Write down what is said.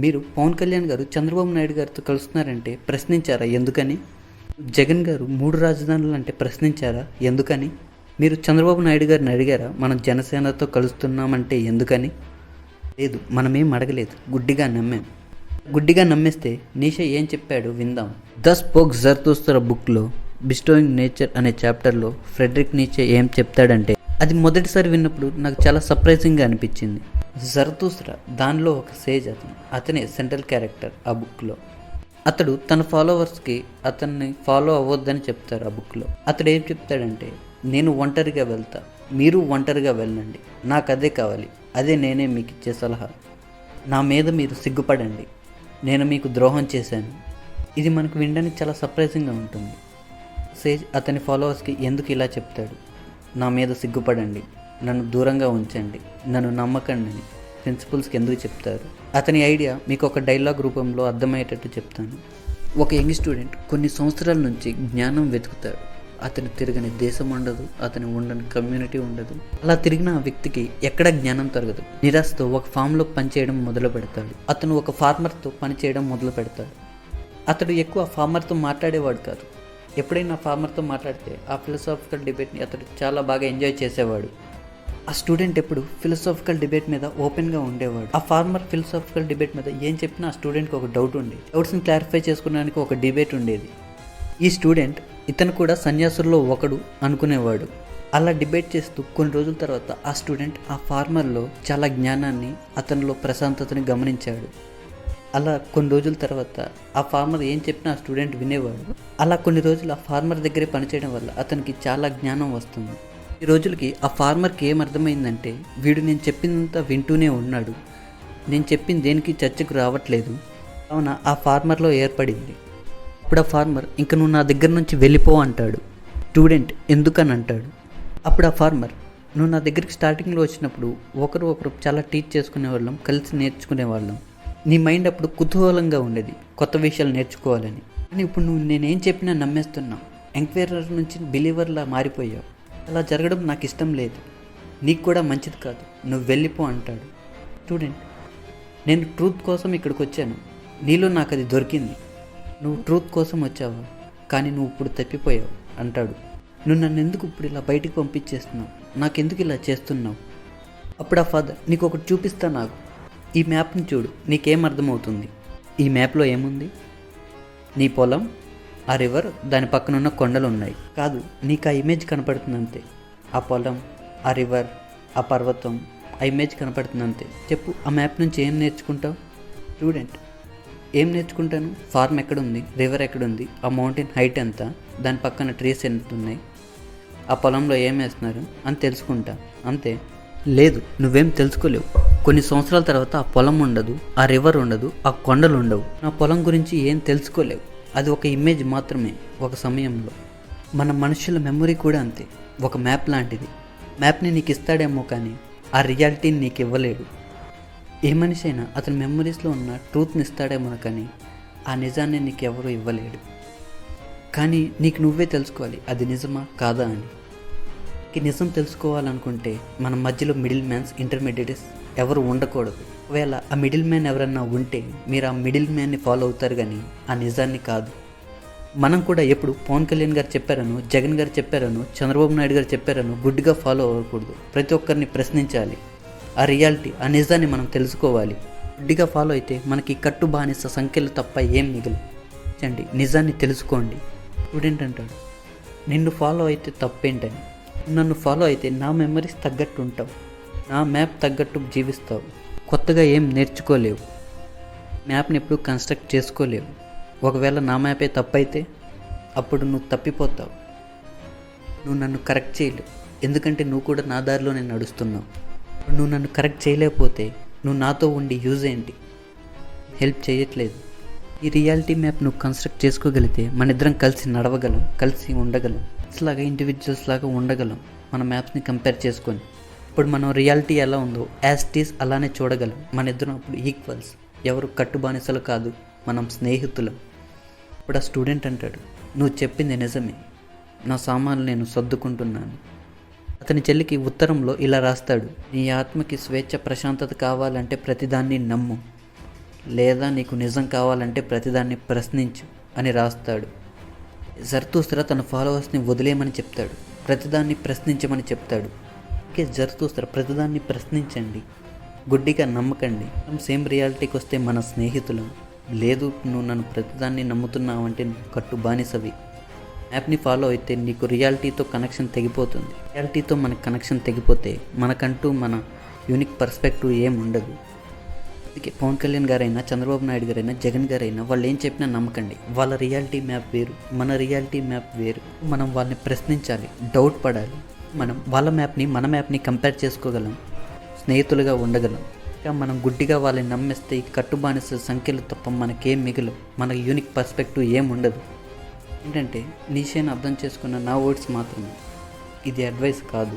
మీరు పవన్ కళ్యాణ్ గారు చంద్రబాబు నాయుడు గారితో కలుస్తున్నారంటే ప్రశ్నించారా? ఎందుకని? జగన్ గారు మూడు రాజధానులు అంటే ప్రశ్నించారా? ఎందుకని? మీరు చంద్రబాబు నాయుడు గారిని అడిగారా? మనం జనసేనతో కలుస్తున్నామంటే ఎందుకని? లేదు మనమేం అడగలేదు. గుడ్డిగా నమ్మాం. గుడ్డిగా నమ్మేస్తే నీష ఏం చెప్పాడు విందాం. ద స్పోక్ జర్తూస్తర బుక్లో బిస్టోయింగ్ నేచర్ అనే చాప్టర్లో ఫ్రెడరిక్ నీచే ఏం చెప్తాడంటే అది మొదటిసారి విన్నప్పుడు నాకు చాలా సర్ప్రైజింగ్గా అనిపించింది. జరతూస్రా దానిలో ఒక సేజ్ అతను. అతనే సెంట్రల్ క్యారెక్టర్ ఆ బుక్లో. అతడు తన ఫాలోవర్స్కి అతన్ని ఫాలో అవ్వద్దని చెప్తారు ఆ బుక్లో. అతడు ఏం చెప్తాడంటే నేను ఒంటరిగా వెళ్తా. మీరు ఒంటరిగా వెళ్ళండి. నాకు అదే కావాలి. అదే నేనే మీకు ఇచ్చే సలహా. నా మీద మీరు సిగ్గుపడండి. నేను మీకు ద్రోహం చేశాను. ఇది మనకు వినడానికి చాలా సర్ప్రైజింగ్గా ఉంటుంది. సేజ్ అతని ఫాలోవర్స్కి ఎందుకు ఇలా చెప్తాడు? నా మీద సిగ్గుపడండి. నన్ను దూరంగా ఉంచండి నన్ను నమ్మకండి అని ప్రిన్సిపల్స్కి ఎందుకు చెప్తారు? అతని ఐడియా మీకు ఒక డైలాగ్ రూపంలో అర్థమయ్యేటట్టు చెప్తాను. ఒక యంగ్ స్టూడెంట్ కొన్ని సంవత్సరాల నుంచి జ్ఞానం వెతుకుతాడు. అతను తిరగని దేశం ఉండదు అతను ఉండని కమ్యూనిటీ ఉండదు. అలా తిరిగిన ఆ వ్యక్తికి ఎక్కడ జ్ఞానం తరగదు నిరాశతో ఒక ఫామ్లో పనిచేయడం మొదలు పెడతాడు. అతను ఒక ఫార్మర్తో పనిచేయడం మొదలు పెడతాడు. అతడు ఎక్కువ ఫార్మర్తో మాట్లాడేవాడు కాదు. ఎప్పుడైనా ఫార్మర్తో మాట్లాడితే ఆ ఫిలసాఫికల్ డిబేట్ని అతడు చాలా బాగా ఎంజాయ్ చేసేవాడు. ఆ స్టూడెంట్ ఎప్పుడు ఫిలసాఫికల్ డిబేట్ మీద ఓపెన్గా ఉండేవాడు. ఆ ఫార్మర్ ఫిలసాఫికల్ డిబేట్ మీద ఏం చెప్పినా ఆ స్టూడెంట్కి ఒక డౌట్ ఉండేది. డౌట్స్ని క్లారిఫై చేసుకోవడానికి ఒక డిబేట్ ఉండేది. ఈ స్టూడెంట్ ఇతను కూడా సన్యాసుల్లో ఒకడు అనుకునేవాడు. అలా డిబేట్ చేస్తూ కొన్ని రోజుల తర్వాత ఆ స్టూడెంట్ ఆ ఫార్మర్లో చాలా జ్ఞానాన్ని అతనిలో ప్రశాంతతని గమనించాడు. అలా కొన్ని రోజుల తర్వాత ఆ ఫార్మర్ ఏం చెప్పినా ఆ స్టూడెంట్ వినేవాడు. అలా కొన్ని రోజులు ఆ ఫార్మర్ దగ్గరే పనిచేయడం వల్ల అతనికి చాలా జ్ఞానం వస్తుంది. ఈ రోజులకి ఆ ఫార్మర్కి ఏం అర్థమైందంటే వీడు నేను చెప్పిందంతా వింటూనే ఉన్నాడు. నేను చెప్పింది దేనికి చర్చకు రావట్లేదు. కావున ఆ ఫార్మర్లో ఏర్పడింది. అప్పుడు ఆ ఫార్మర్ ఇంక నువ్వు నా దగ్గర నుంచి వెళ్ళిపో అంటాడు. స్టూడెంట్ ఎందుకని అంటాడు. అప్పుడు ఆ ఫార్మర్ నువ్వు నా దగ్గరికి స్టార్టింగ్లో వచ్చినప్పుడు ఒకరు ఒకరు చాలా టీచ్ చేసుకునే వాళ్ళం కలిసి నేర్చుకునే వాళ్ళం నీ మైండ్ అప్పుడు కుతూహలంగా ఉండేది కొత్త విషయాలు నేర్చుకోవాలని. కానీ ఇప్పుడు నువ్వు నేనేం చెప్పినా నమ్మేస్తున్నావు. ఎంక్వైరర్ నుంచి బిలీవర్లా మారిపోయావు. అలా జరగడం నాకు ఇష్టం లేదు. నీకు కూడా మంచిది కాదు. నువ్వు వెళ్ళిపో అంటాడు. స్టూడెంట్ నేను ట్రూత్ కోసం ఇక్కడికి వచ్చాను నీలో నాకు అది దొరికింది. నువ్వు ట్రూత్ కోసం వచ్చావా? కానీ నువ్వు ఇప్పుడు తప్పిపోయావు అంటాడు. నువ్వు నన్ను ఎందుకు ఇప్పుడు ఇలా బయటికి పంపించేస్తున్నావు? నాకెందుకు ఇలా చేస్తున్నావు? అప్పుడు ఆ ఫాదర్ నీకు ఒకటి చూపిస్తా నాకు. ఈ మ్యాప్ని చూడు నీకేం అర్థమవుతుంది? ఈ మ్యాప్లో ఏముంది? నీ పొలం? ఆ రివర్ దాని పక్కన ఉన్న కొండలు ఉన్నాయి కాదు నీకు ఆ ఇమేజ్ కనపడుతుంది అంతే ఆ పొలం ఆ రివర్ ఆ పర్వతం ఆ ఇమేజ్ కనపడుతుంది అంతే చెప్పు ఆ మ్యాప్ నుంచి ఏం నేర్చుకుంటావు? స్టూడెంట్ ఏం నేర్చుకుంటాను? ఫార్మ్ ఎక్కడుంది? రివర్ ఎక్కడుంది? ఆ మౌంటైన్ హైట్ ఎంత? దాని పక్కన ట్రీస్ ఎంత ఉన్నాయి ఆ పొలంలో ఏం వేస్తున్నారు? అని తెలుసుకుంటా. అంతే. లేదు నువ్వేం తెలుసుకోలేవు. కొన్ని సంవత్సరాల తర్వాత ఆ పొలం ఉండదు ఆ రివర్ ఉండదు ఆ కొండలు ఉండవు. నా పొలం గురించి ఏం తెలుసుకోలేవు. అది ఒక ఇమేజ్ మాత్రమే ఒక సమయంలో. మన మనుషుల మెమొరీ కూడా అంతే. ఒక మ్యాప్ లాంటిది. మ్యాప్ని నీకు ఇస్తాడేమో కానీ ఆ రియాలిటీని నీకు ఇవ్వలేడు. ఏ మనిషి అయినా అతని మెమరీస్లో ఉన్న ట్రూత్ని ఇస్తాడేమో కానీ ఆ నిజాన్ని నీకు ఎవరూ ఇవ్వలేడు. కానీ నీకు నువ్వే తెలుసుకోవాలి అది నిజమా కాదా అని. నిజం తెలుసుకోవాలనుకుంటే మన మధ్యలో మిడిల్ మ్యాన్స్ ఇంటర్మీడియట్స్ ఎవరు ఉండకూడదు. ఒకవేళ ఆ మిడిల్ మ్యాన్ ఎవరన్నా ఉంటే మీరు ఆ మిడిల్ మ్యాన్ని ఫాలో అవుతారు కానీ ఆ నిజాన్ని కాదు. మనం కూడా ఎప్పుడు పవన్ కళ్యాణ్ గారు చెప్పారను జగన్ గారు చెప్పారను చంద్రబాబు నాయుడు గారు చెప్పారను గుడ్డిగా ఫాలో అవ్వకూడదు. ప్రతి ఒక్కరిని ప్రశ్నించాలి. ఆ రియాలిటీ ఆ నిజాన్ని మనం తెలుసుకోవాలి. గుడ్డిగా ఫాలో అయితే మనకి కట్టు బానిస సంఖ్యలు తప్ప ఏం మిగిలి చండి నిజాన్ని తెలుసుకోండి. స్టూడెంట్ అంటాడు నిన్ను ఫాలో అయితే తప్పేంటని. నన్ను ఫాలో అయితే నా మెమరీస్ తగ్గట్టు ఉంటావు నా మ్యాప్ తగ్గట్టు జీవిస్తావు. కొత్తగా ఏం నేర్చుకోలేవు. మ్యాప్ని ఎప్పుడు కన్స్ట్రక్ట్ చేసుకోలేవు. ఒకవేళ నా మ్యాపే తప్పైతే అప్పుడు నువ్వు తప్పిపోతావు. నువ్వు నన్ను కరెక్ట్ చేయలేవు. ఎందుకంటే నువ్వు కూడా నా దారిలోనే నడుస్తున్నావు. నువ్వు నన్ను కరెక్ట్ చేయలేకపోతే నువ్వు నాతో ఉండి యూజ్ ఏంటి? హెల్ప్ చేయట్లేదు. ఈ రియాలిటీ మ్యాప్ నువ్వు కన్స్ట్రక్ట్ చేసుకోగలిగితే మన ఇద్దరం కలిసి నడవగలం కలిసి ఉండగలం. లాగా ఇండివిజువల్స్ లాగా ఉండగలం. మన మ్యాప్స్ని కంపేర్ చేసుకొని. ఇప్పుడు మనం రియాలిటీ ఎలా ఉందో యాస్టీస్ అలానే చూడగలం. మన ఇద్దరం అప్పుడు ఈక్వల్స్ ఎవరు కట్టుబానిసలు కాదు. మనం స్నేహితులం. ఇప్పుడు ఆ స్టూడెంట్ అంటాడు నువ్వు చెప్పింది నిజమే. నా సామాన్లు నేను సర్దుకుంటున్నాను. అతని చెల్లికి ఉత్తరంలో ఇలా రాస్తాడు నీ ఆత్మకి స్వేచ్ఛ ప్రశాంతత కావాలంటే ప్రతిదాన్ని నమ్ము. లేదా నీకు నిజం కావాలంటే ప్రతిదాన్ని ప్రశ్నించు అని రాస్తాడు. జర్తూస్రా తన ఫాలోవర్స్ని వదిలేయమని చెప్తాడు. ప్రతిదాన్ని ప్రశ్నించమని చెప్తాడు. Okay Zarathustra. ప్రతిదాన్ని ప్రశ్నించండి. గుడ్డిగా నమ్మకండి. మనం సేమ్ రియాలిటీకి వస్తే మన స్నేహితులం. లేదు నువ్వు నన్ను ప్రతిదాన్ని నమ్ముతున్నావంటే కట్టు బానిసవి. యాప్ని ఫాలో అయితే నీకు రియాలిటీతో కనెక్షన్ తెగిపోతుంది. రియాలిటీతో మనకు కనెక్షన్ తెగిపోతే మనకంటూ మన యూనిక్ పర్స్పెక్టివ్ ఏం ఉండదు అందుకే పవన్ కళ్యాణ్ గారైనా చంద్రబాబు నాయుడు గారైనా జగన్ గారైనా వాళ్ళు ఏం చెప్పినా నమ్మకండి. వాళ్ళ రియాలిటీ మ్యాప్ వేరు మన రియాలిటీ మ్యాప్ వేరు. మనం వాళ్ళని ప్రశ్నించాలి డౌట్ పడాలి. మనం వాళ్ళ మ్యాప్ని మన మ్యాప్ని కంపేర్ చేసుకోగలం స్నేహితులుగా ఉండగలం. ఇంకా మనం గుడ్డిగా వాళ్ళని నమ్మేస్తే ఈ కట్టుబానిస సంఖ్యలు తప్ప మనకేం మిగలవు. మన యూనిక్ పర్స్పెక్టివ్ ఏం ఉండదు. ఏంటంటే నీషేను అర్థం చేసుకున్న నా వర్డ్స్ మాత్రమే. ఇది అడ్వైస్ కాదు.